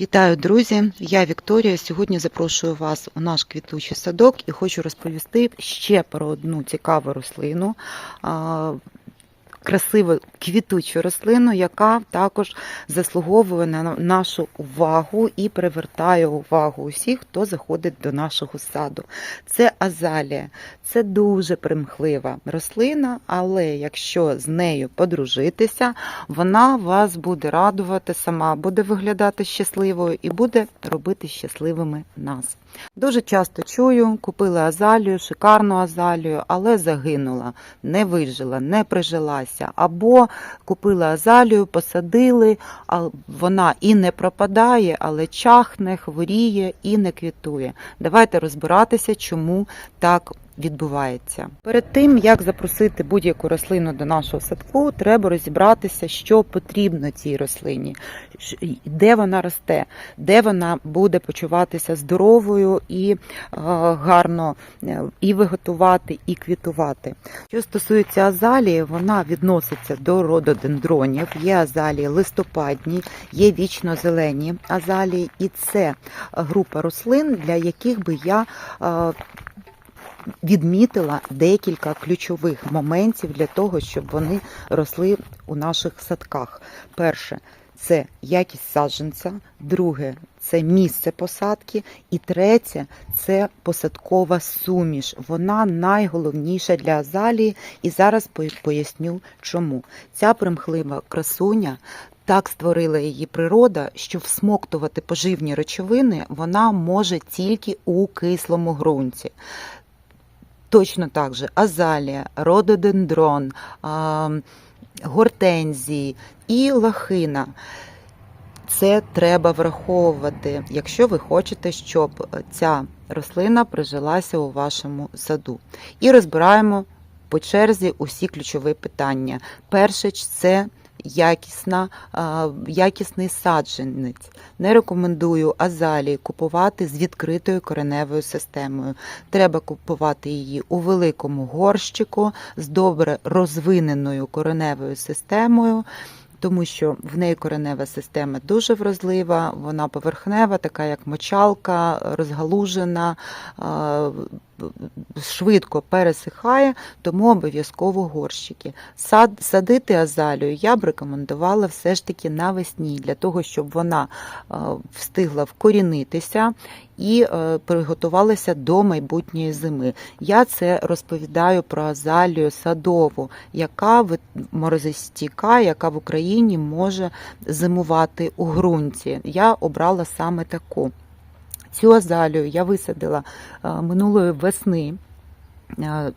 Вітаю, друзі! Я Вікторія. Сьогодні запрошую вас у наш квітучий садок і хочу розповісти ще про одну цікаву рослину. Красиву квітучу рослину, яка також заслуговує на нашу увагу і привертає увагу усіх, хто заходить до нашого саду. Це азалія. Це дуже примхлива рослина, але якщо з нею подружитися, вона вас буде радувати сама, буде виглядати щасливою і буде робити щасливими нас. Дуже часто чую, купила азалію, шикарну азалію, але загинула, не вижила, не прижилася. Або купила азалію, посадили, а вона і не пропадає, але чахне, хворіє і не квітує. Давайте розбиратися, чому так відбувається. Перед тим як запросити будь-яку рослину до нашого садку, треба розібратися, що потрібно цій рослині, де вона росте, де вона буде почуватися здоровою і е, гарно е, і виготувати, і квітувати. Що стосується азалії, вона відноситься до рододендронів. Є азалії листопадні, є вічно-зелені азалії, і це група рослин, для яких би я е, відмітила декілька ключових моментів для того, щоб вони росли у наших садках. Перше це якість саджанця, друге це місце посадки, і третє це посадкова суміш. Вона найголовніша для азалії, і зараз поясню, чому ця примхлива красуня. Так створила її природа, що всмоктувати поживні речовини вона може тільки у кислому ґрунті. Точно так же азалія, рододендрон, гортензії і лахина. Це треба враховувати, якщо ви хочете, щоб ця рослина прижилася у вашому саду. І розбираємо по черзі усі ключові питання. Перше це якісна, якісний саджанець. Не рекомендую азалії купувати з відкритою кореневою системою. Треба купувати її у великому горщику з добре розвиненою кореневою системою. Тому що в неї коренева система дуже вразлива, вона поверхнева, така як мочалка, розгалужена, швидко пересихає, тому обов'язково горщики. Сад, садити азалію я б рекомендувала все ж таки навесні, для того, щоб вона а, встигла вкорінитися і е, приготувалася до майбутньої зими. Я це розповідаю про азалію садову, яка морозостійка, яка в Україні може зимувати у ґрунті. Я обрала саме таку. Цю азалію я висадила е, минулої весни. Е,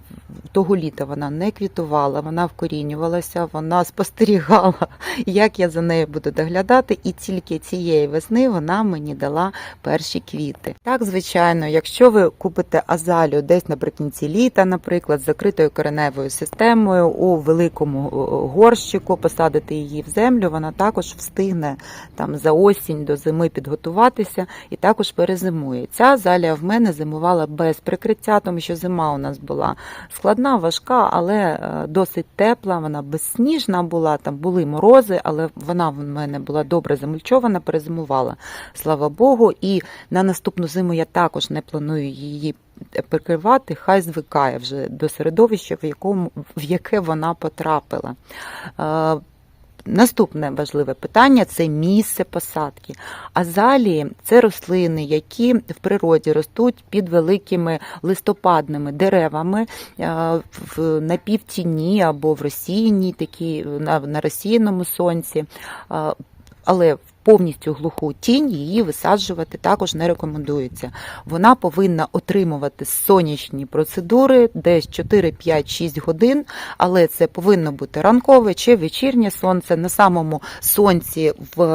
Того літа вона не квітувала, вона вкорінювалася, вона спостерігала, як я за нею буду доглядати, і тільки цієї весни вона мені дала перші квіти. Так, звичайно, якщо ви купите азалію десь наприкінці літа, наприклад, з закритою кореневою системою у великому е, горщику, посадити її в землю, вона також встигне там за осінь до зими підготуватися і також перезимує. Ця азалія в мене зимувала без прикриття, тому що зима у нас була складна, важка, але е, досить тепла. Вона безсніжна була, там були морози, але вона в мене була добре замульчована, перезимувала. Слава Богу. І на наступну зиму я також не планую її прикривати, хай звикає вже до середовища, в якому в яке вона потрапила. Наступне важливе питання це місце посадки. Азалії це рослини, які в природі ростуть під великими листопадними деревами е, в напівтіні або в розсіяній такі на, розсіяному сонці. Але в повністю глуху тінь її висаджувати також не рекомендується. Вона повинна отримувати сонячні процедури десь 4, 5, 6 годин, але це повинно бути ранкове чи вечірнє сонце. На самому сонці в,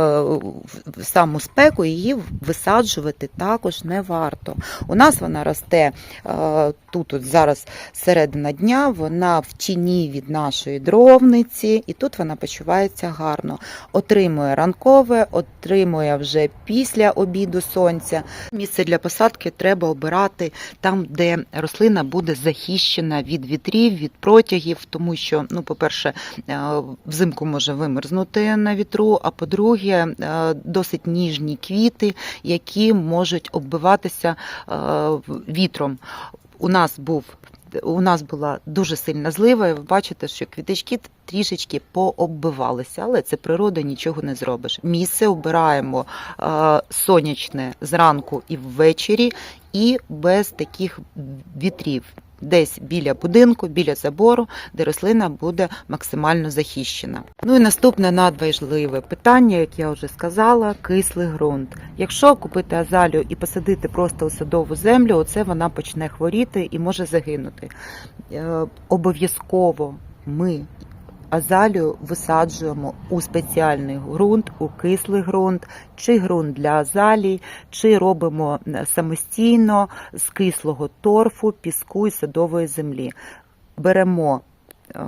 в саму спеку її висаджувати також не варто. У нас вона росте е, тут, от зараз середина дня, вона в тіні від нашої дровниці, і тут вона почувається гарно. Отримує ранкове, отримує вже після обіду сонця. Місце для посадки треба обирати там, де рослина буде захищена від вітрів, від протягів, тому що, ну, по-перше, е, взимку може вимерзнути на вітру, а по-друге, е, досить ніжні квіти, які можуть оббиватися е, вітром. У нас був у нас була дуже сильна злива, і ви бачите, що квіточки трішечки пооббивалися, але це природа, нічого не зробиш. Місце обираємо е, сонячне зранку і ввечері, і без таких вітрів. Десь біля будинку, біля забору, де рослина буде максимально захищена. Ну і наступне надважливе питання, як я вже сказала, кислий ґрунт. Якщо купити азалію і посадити просто у садову землю, оце вона почне хворіти і може загинути. Е, Обов'язково ми азалію висаджуємо у спеціальний ґрунт, у кислий ґрунт, чи ґрунт для азалій, чи робимо е, самостійно з кислого торфу, піску і садової землі. Беремо е,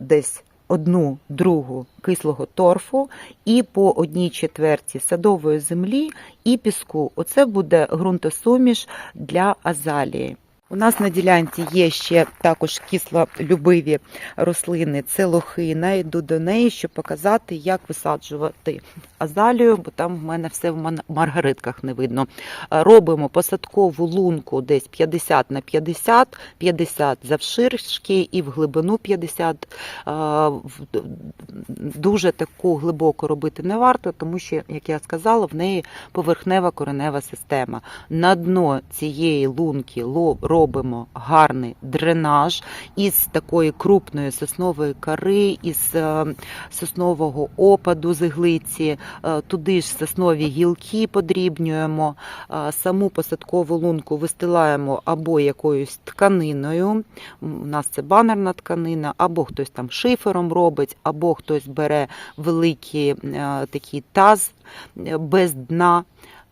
десь одну другу кислого торфу і по одній четверті садової землі і піску. Оце буде ґрунтосуміш для азалії. У нас на ділянці є ще також кислолюбиві рослини, це лохина. Йду до неї, щоб показати, як висаджувати азалію, бо там в мене все в маргаритках не видно. Е, Робимо посадкову лунку десь 50 на 50, 50 завширшки і в глибину 50. Е, Дуже таку глибоко робити не варто, тому що, як я сказала, в неї поверхнева коренева система. На дно цієї лунки ло- робимо гарний дренаж із такої крупної соснової кори, із е, соснового опаду з іглиці, е, туди ж соснові гілки подрібнюємо, е, саму посадкову лунку вистилаємо або якоюсь тканиною. У нас це банерна тканина, або хтось там шифером робить, або хтось бере великий такий таз без дна.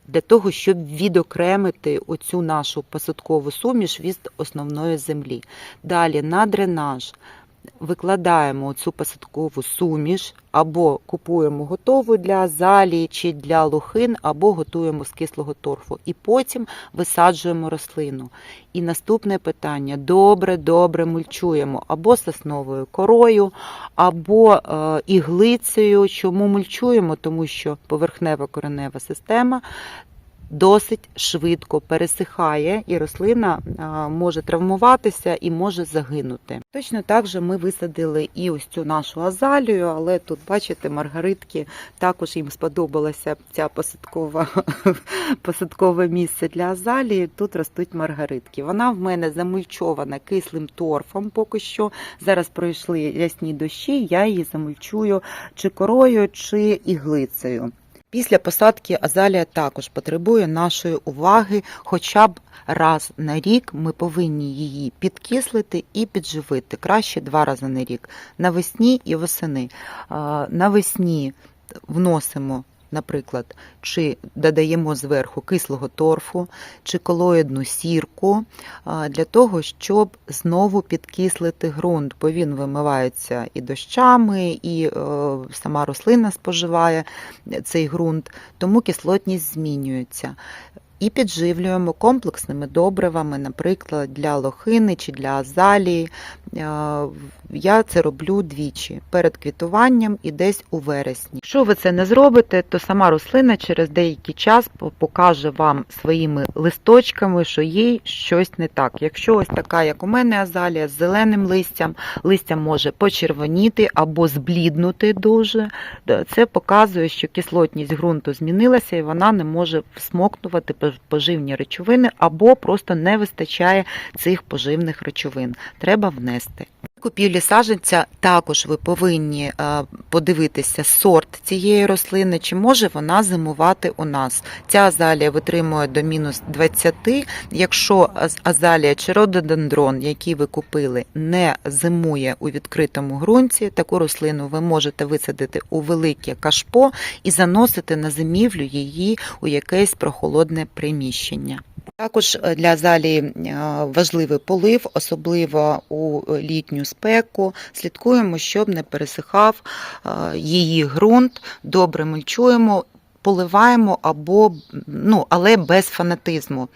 Для того, щоб відокремити оцю нашу посадкову суміш від основної землі. Далі на дренаж викладаємо цю посадкову суміш, або купуємо готову для азалії чи для лохин, або готуємо з кислого торфу. І потім висаджуємо рослину. І наступне питання: добре, добре мульчуємо або сосновою корою, або е, іглицею. Чому мульчуємо? Тому що поверхнева коренева система досить швидко пересихає, і рослина може травмуватися і може загинути. Точно так же ми висадили і ось цю нашу азалію, але тут, бачите, маргаритки також їм сподобалася ця посадкова посадкове місце для азалії. Тут ростуть маргаритки. Вона в мене замульчована кислим торфом. Поки що зараз пройшли ясні дощі. Я її замульчую чи корою, чи іглицею. Після посадки азалія також потребує нашої уваги. Хоча б раз на рік ми повинні її підкислити і підживити. Краще два рази на рік. Навесні і восени. Навесні вносимо. Наприклад, чи додаємо зверху кислого торфу, чи колоїдну сірку для того, щоб знову підкислити ґрунт, бо він вимивається і дощами, і е, сама рослина споживає цей ґрунт, тому кислотність змінюється. І підживлюємо комплексними добривами, наприклад, для лохини чи для азалії. Е, Я це роблю двічі перед квітуванням і десь у вересні. Якщо ви це не зробите, то сама рослина через деякий час покаже вам своїми листочками, що їй щось не так. Якщо ось така, як у мене азалія з зеленим листям, листя може почервоніти або збліднути дуже. Це показує, що кислотність ґрунту змінилася і вона не може всмокнувати поживні речовини, або просто не вистачає цих поживних речовин. Треба внести. Купівлі саджанця також ви повинні е, подивитися сорт цієї рослини, чи може вона зимувати у нас. Ця азалія витримує до мінус 20. Якщо азалія чи рододендрон, який ви купили, не зимує у відкритому ґрунті, таку рослину ви можете висадити у велике кашпо і заносити на зимівлю її у якесь прохолодне приміщення. Також е, для залі е, важливий полив, особливо у літню спеку. Слідкуємо, щоб не пересихав е, її ґрунт. Добре мульчуємо. Поливаємо або ну, але без фанатизму.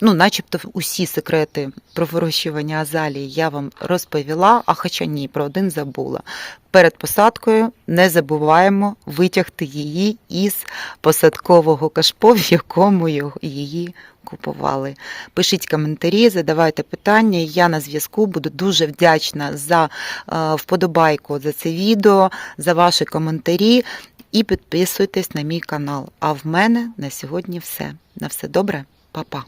Ну, начебто усі секрети про вирощування азалії я вам розповіла, а хоча ні, про один забула. Перед посадкою не забуваємо витягти її із посадкового кашпо, в якому її купували. Пишіть коментарі, задавайте питання. Я на зв'язку буду дуже вдячна за вподобайку за це відео, за ваші коментарі. І підписуйтесь на мій канал. А в мене на сьогодні все. На все добре, Па-па.